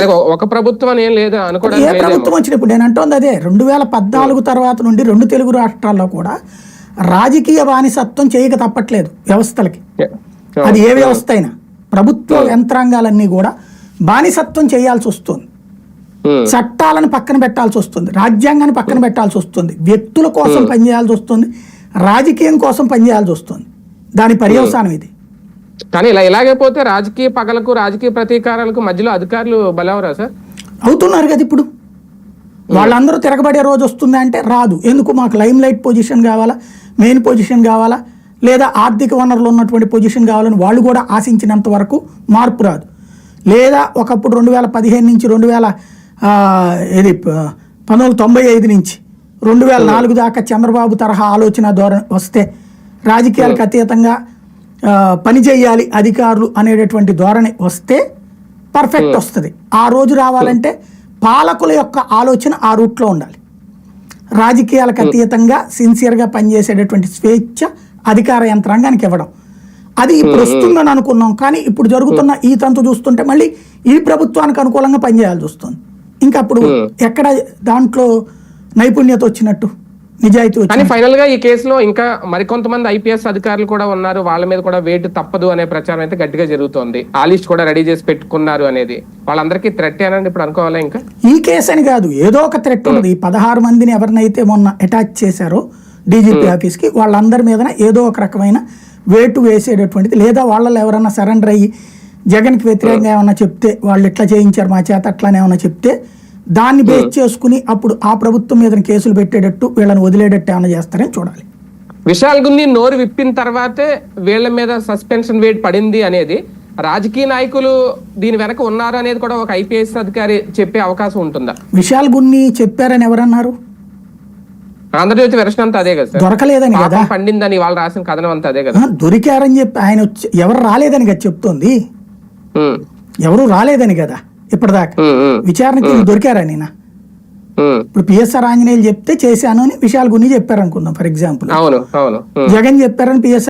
దానికి ఒక- ప్రభుత్వం అని ఏం లేదు ఏ. ప్రభుత్వం వచ్చినప్పుడు నేను అంటోంది అదే రెండు వేల పద్నాలుగు తర్వాత నుండి రెండు తెలుగు రాష్ట్రాల్లో కూడా రాజకీయ బానిసత్వం చేయక తప్పట్లేదు వ్యవస్థలకి. అది ఏ వ్యవస్థ అయినా. ప్రభుత్వ యంత్రాంగాలన్నీ కూడా బానిసత్వం చేయాల్సి వస్తుంది. చట్టాలను పక్కన పెట్టాల్సి వస్తుంది. రాజ్యాంగాన్ని పక్కన పెట్టాల్సి వస్తుంది. వ్యక్తుల కోసం పనిచేయాల్సి వస్తుంది. రాజకీయం కోసం పనిచేయాల్సి వస్తుంది. దాని పర్యవసానం ఇది. కానీ ఇలా ఇలాగే పోతే రాజకీయ పగలకు రాజకీయ ప్రతీకారాలకు మధ్యలో అధికారులు బలవరా సార్? అవుతున్నారు కదా ఇప్పుడు. వాళ్ళందరూ తిరగబడే రోజు వస్తుందా అంటే రాదు. ఎందుకు? మాకు లైమ్ లైట్ పొజిషన్ కావాలా? మెయిన్ పొజిషన్ కావాలా? లేదా ఆర్థిక వనరులు ఉన్నటువంటి పొజిషన్ కావాలని వాళ్ళు కూడా ఆశించినంత వరకు మార్పు రాదు. లేదా ఒకప్పుడు రెండు వేల పదిహేను నుంచి రెండు వేల ఇది పంతొమ్మిది వందల తొంభై ఐదు నుంచి రెండు వేల నాలుగు దాకా చంద్రబాబు తరహా ఆలోచన ధోరణి వస్తే రాజకీయాలకు అతీతంగా ఆ, పని చేయాలి అధికారులు అనేటటువంటి ధోరణి వస్తే పర్ఫెక్ట్ వస్తుంది. ఆ రోజు రావాలంటే పాలకుల యొక్క ఆలోచన ఆ రూట్లో ఉండాలి. రాజకీయాలకు అతీతంగా సిన్సియర్గా పనిచేసేటటువంటి స్వేచ్ఛ అధికార యంత్రాంగానికి ఇవ్వడం. అది ఇప్పుడు వస్తుందని అనుకున్నాం కానీ ఇప్పుడు జరుగుతున్న ఈ తంతు చూస్తుంటే మళ్ళీ ఈ ప్రభుత్వానికి అనుకూలంగా పనిచేయాల్సి వస్తుంది. ఇంకా అప్పుడు ఎక్కడ దాంట్లో నైపుణ్యత వచ్చినట్టు? నిజాయితీ కానీ ఫైనల్గా ఈ కేసులో ఇంకా మరికొంతమంది ఐపీఎస్ అధికారులు కూడా ఉన్నారు. వాళ్ళ మీద కూడా వేటు తప్పదు అనే ప్రచారం అయితే గట్టిగా జరుగుతోంది. ఆ లిస్ట్ కూడా రెడీ చేసి పెట్టుకున్నారు అనేది. వాళ్ళందరికీ థ్రెట్ ఏనండి ఇప్పుడు అనుకోవాలా ఇంకా? ఈ కేసు అని కాదు ఏదో ఒక థ్రెట్ ఉన్నది. ఈ పదహారు మందిని ఎవరినైతే మొన్న అటాచ్ చేశారో డీజీపీ ఆఫీస్కి వాళ్ళందరి మీదన ఏదో ఒక రకమైన వేటు వేసేటటువంటిది. లేదా వాళ్ళలో ఎవరన్నా సరెండర్ అయ్యి జగన్కి వ్యతిరేకంగా ఏమన్నా చెప్తే వాళ్ళు ఇట్లా చేయించారు మా చేత అట్లానే ఏమన్నా చెప్తే దాన్ని బేస్ చేసుకుని అప్పుడు ఆ ప్రభుత్వం మీద కేసులు పెట్టేటట్టు వీళ్ళని వదిలేటట్టు ఏమైనా చేస్తారని చూడాలి. విశాల్ గున్ని నోరు విప్పిన తర్వాతే వీళ్ళ మీద సస్పెన్షన్ వేట్ పడింది అనేది రాజకీయ నాయకులు దీని వెనక ఉన్నారు అనేది కూడా ఒక ఐపీఎస్ అధికారి చెప్పే అవకాశం ఉంటుందా? విశాల్ గున్ని చెప్పారని ఎవరన్నారు? ఆంధ్రజ్యోతి వెర్షన్ అంతా అదే కదా దొరకలేదని కదా. పండిందని వాళ్ళు రాసిన కథనం అంతా అదే కదా. దొరికారని చెప్పి ఆయన వచ్చి ఎవరు రాలేదని కదా చెప్తోంది. ఎవరు రాలేదని కదా. ఇప్పటిదాకా. విచారణకి దొరికారని నా ఉమ్. ఇప్పుడు పిఎస్ఆర్ ఆంజనేయులు చెప్తే చేశాను అని విశాల్ గుని చెప్పారు అనుకుందాం ఫర్ ఎగ్జాంపుల్. జగన్ చెప్పారని పిఎస్